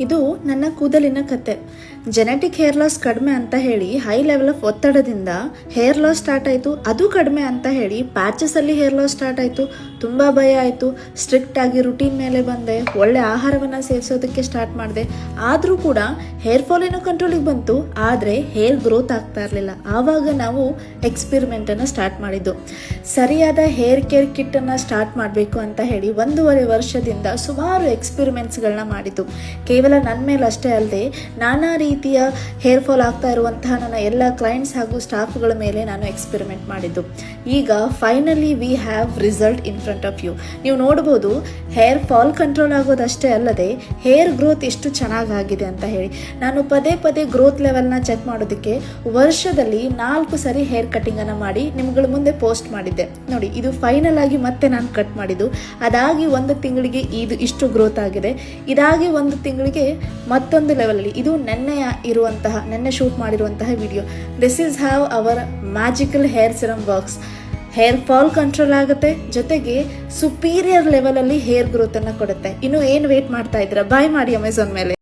ಇದು ನನ್ನ ಕೂದಲಿನ ಕತೆ. ಜೆನೆಟಿಕ್ ಹೇರ್ ಲಾಸ್ ಕಡಿಮೆ ಅಂತ ಹೇಳಿ ಹೈ ಲೆವೆಲ್ ಆಫ್ ಒತ್ತಡದಿಂದ ಹೇರ್ ಲಾಸ್ ಸ್ಟಾರ್ಟ್ ಆಯಿತು. ಅದು ಕಡಿಮೆ ಅಂತ ಹೇಳಿ ಪ್ಯಾಚಸಲ್ಲಿ ಹೇರ್ ಲಾಸ್ ಸ್ಟಾರ್ಟ್ ಆಯಿತು. ತುಂಬ ಭಯ ಆಯಿತು. ಸ್ಟ್ರಿಕ್ಟ್ ಆಗಿ ರುಟೀನ್ ಮೇಲೆ ಬಂದೆ. ಒಳ್ಳೆ ಆಹಾರವನ್ನು ಸೇವಿಸೋದಕ್ಕೆ ಸ್ಟಾರ್ಟ್ ಮಾಡಿದೆ. ಆದರೂ ಕೂಡ ಹೇರ್ ಫಾಲ್ ಏನೋ ಕಂಟ್ರೋಲಿಗೆ ಬಂತು, ಆದರೆ ಹೇರ್ ಗ್ರೋತ್ ಆಗ್ತಾ ಇರಲಿಲ್ಲ. ಆವಾಗ ನಾವು ಎಕ್ಸ್ಪೆರಿಮೆಂಟನ್ನು ಸ್ಟಾರ್ಟ್ ಮಾಡಿದ್ದು. ಸರಿಯಾದ ಹೇರ್ ಕೇರ್ ಕಿಟ್ಟನ್ನು ಸ್ಟಾರ್ಟ್ ಮಾಡಬೇಕು ಅಂತ ಹೇಳಿ ಒಂದೂವರೆ ವರ್ಷದಿಂದ ಸುಮಾರು ಎಕ್ಸ್ಪೆರಿಮೆಂಟ್ಸ್ಗಳನ್ನ ಮಾಡಿದ್ದು. ಕೇವಲ ನನ್ನ ಮೇಲೆ ಅಷ್ಟೇ ಅಲ್ಲದೆ ನಾನಾ ರೀತಿಯ ಹೇರ್ ಫಾಲ್ ಆಗ್ತಾ ಇರುವಂತಹ ನನ್ನ ಎಲ್ಲ ಕ್ಲೈಂಟ್ಸ್ ಹಾಗೂ ಸ್ಟಾಫ್ಗಳ ಮೇಲೆ ನಾನು ಎಕ್ಸ್ಪೆರಿಮೆಂಟ್ ಮಾಡಿದ್ದು. ಈಗ finally we have result in front of you ನೀವು ನೋಡ್ಬೋದು ಹೇರ್ ಫಾಲ್ ಕಂಟ್ರೋಲ್ ಆಗೋದಷ್ಟೇ ಅಲ್ಲದೆ ಹೇರ್ ಗ್ರೋತ್ ಎಷ್ಟು ಚೆನ್ನಾಗಾಗಿದೆ ಅಂತ ಹೇಳಿ. ನಾನು ಪದೇ ಪದೇ ಗ್ರೋತ್ ಲೆವೆಲ್ನ ಚೆಕ್ ಮಾಡೋದಕ್ಕೆ ವರ್ಷದಲ್ಲಿ ನಾಲ್ಕು ಸರಿ ಹೇರ್ ಕಟ್ಟಿಂಗನ್ನು ಮಾಡಿ ನಿಮ್ಗಳ ಮುಂದೆ ಪೋಸ್ಟ್ ಮಾಡಿದ್ದೆ. ನೋಡಿ, ಇದು ಫೈನಲ್ ಆಗಿ ಮತ್ತೆ ನಾನು ಕಟ್ ಮಾಡಿದ್ದು. ಅದಾಗಿ ಒಂದು ತಿಂಗಳಿಗೆ ಇದು ಇಷ್ಟು ಗ್ರೋತ್ ಆಗಿದೆ. ಇದಾಗಿ ಒಂದು ತಿಂಗಳಿಗೆ ಮತ್ತೊಂದು ಲೆವೆಲಲ್ಲಿ ಇದು ನೆನ್ನೆಯ ಇರುವಂತಹ, ನೆನ್ನೆ ಶೂಟ್ ಮಾಡಿರುವಂತಹ video this is have our magical hair serum works hair fall control ಆಗುತ್ತೆ, ಜೊತೆಗೆ ಸುಪೀರಿಯರ್ ಲೆವೆಲಲ್ಲಿ ಹೇರ್ ಗ್ರೋತನ್ನು ಕೊಡುತ್ತೆ. ಇನ್ನು ಏನು ವೇಟ್ ಮಾಡ್ತಾ ಇದ್ದೀರಾ? ಬಾಯ್ ಮಾಡಿ ಅಮೆಝಾನ್ ಮೇಲೆ.